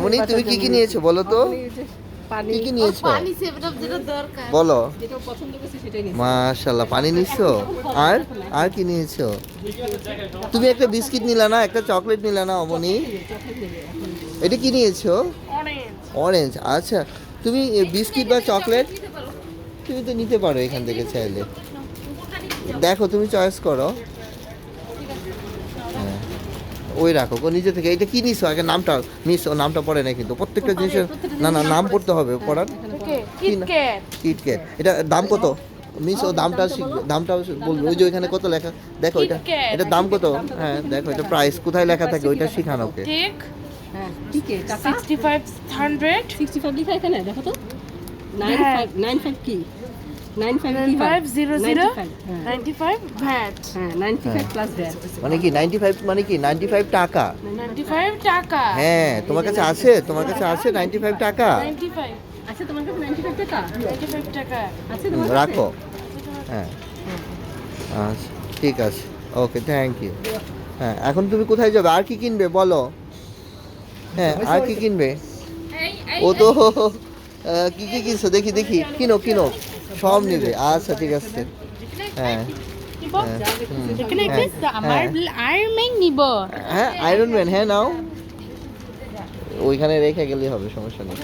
অমনি তুমি কি কি নিয়েছো বলো তো? পানি। কি কি নিয়েছো? পানি সেভেন আপ যেটা দরকার। বলো। যেটা পছন্দ করছে সেটাই নিয়েছি। মাশাল্লাহ পানি নিচ্ছো আর? আর কি নিয়েছো? তুমি একটা বিস্কিট নিলা না একটা চকলেট নিলা না অমনি? এটা কি নিয়েছো? অরেঞ্জ। আচ্ছা তুমি বিস্কিট বা চকলেট তুমি তো নিতে পারো এখান থেকে চাইলে। দেখো তুমি চয়েস করো। ওই রাখো ও নিজে থেকে। এটা কি নিছো? আগে নামটা মিস ও নামটা পড়ে না কিন্তু। প্রত্যেকটা জিনিসের না না নাম পড়তে হবে পড়ার। কিটক্যাট কিটক্যাট এটা দাম কত? মিস ও দামটা দামটা বলবে। ওই যে ওইখানে কত লেখা? দেখো এটা এটা দাম কত? হ্যাঁ দেখো এটা প্রাইস কোথায় লেখা থাকে? ওইটা শিখানো ওকে ঠিক হ্যাঁ ঠিক আছে টাকা? 6500 সিক্সটি ফাইভ লিখা এখানে দেখো তো। নাইন ফাইভ নাইন ফাইভ কি? হয় 9500 হ্যাঁ 95 ভ্যাট নাইনটি ফাইভ মানে কি নাইনটি ফাইভ মানে কি নাইনটি ফাইভ টাকা? 95 টাকা। হ্যাঁ তোমার কাছে আছে? তোমার কাছে আছে নাইনটি ফাইভ টাকা? 95 আচ্ছা তোমার কাছে নাইনটি ফাইভ টাকা? 95 টাকা। আছে হুম, তোমার কাছে? রাখো। হ্যাঁ। আচ্ছা ঠিক আছে। ওকে থ্যাংক ইউ হ্যাঁ এখন তুমি কোথায় যাবে? আর কি কিনবে বলো? হ্যাঁ আর কি কিনবে? ও তো কি কি কিনছো? দেখি দেখি। কিনো কিনো। সব নেবে আচ্ছা ঠিক আছে। হ্যাঁ হ্যাঁ, হ্যাঁ, হ্যাঁ। আয়রন ম্যান হ্যাঁ ম্যান হ্যাঁ নাও। ওইখানে রেখে গেলেই হবে সমস্যা নেই।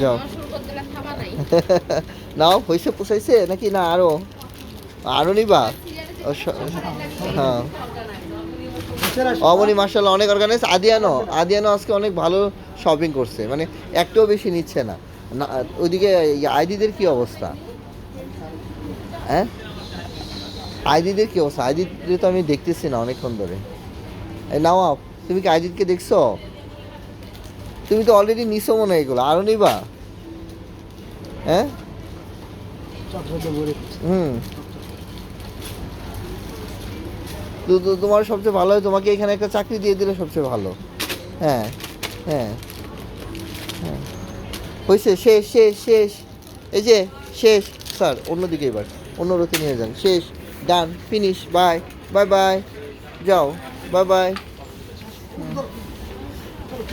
যাও। নাও হয়েছে পোষাইছে? নাকি না আরও? আরও নিবা? হ্যাঁ। অমনি মার্শাল্লাহ অনেক অর্গানাইজ আদিয়ানো আদিয়ানো আজকে অনেক ভালো শপিং করছে। মানে একটাও বেশি নিচ্ছে না। না, ওইদিকে আইদিদের কি অবস্থা? হ্যাঁ? আইদিদের কি অবস্থা? আইদিদের তো আমি দেখতেছি না অনেকক্ষণ ধরে। এই নাও তুমি কি আইদিদকে দেখছ? তুমি তো অলরেডি নিছো মনে হয় এগুলো। আরও নিবা। হ্যাঁ? হুম। তো তোমার সবচেয়ে ভালো হয়, তোমাকে এখানে একটা চাকরি দিয়ে দিলে সবচেয়ে ভালো। হ্যাঁ হ্যাঁ। হয়েছে শেষ শেষ শেষ এই যে, শেষ। স্যার অন্যদিকে এবার। অন্য রথে নিয়ে যান। শেষ, done, finish, bye bye bye, যাও, বাই বাই।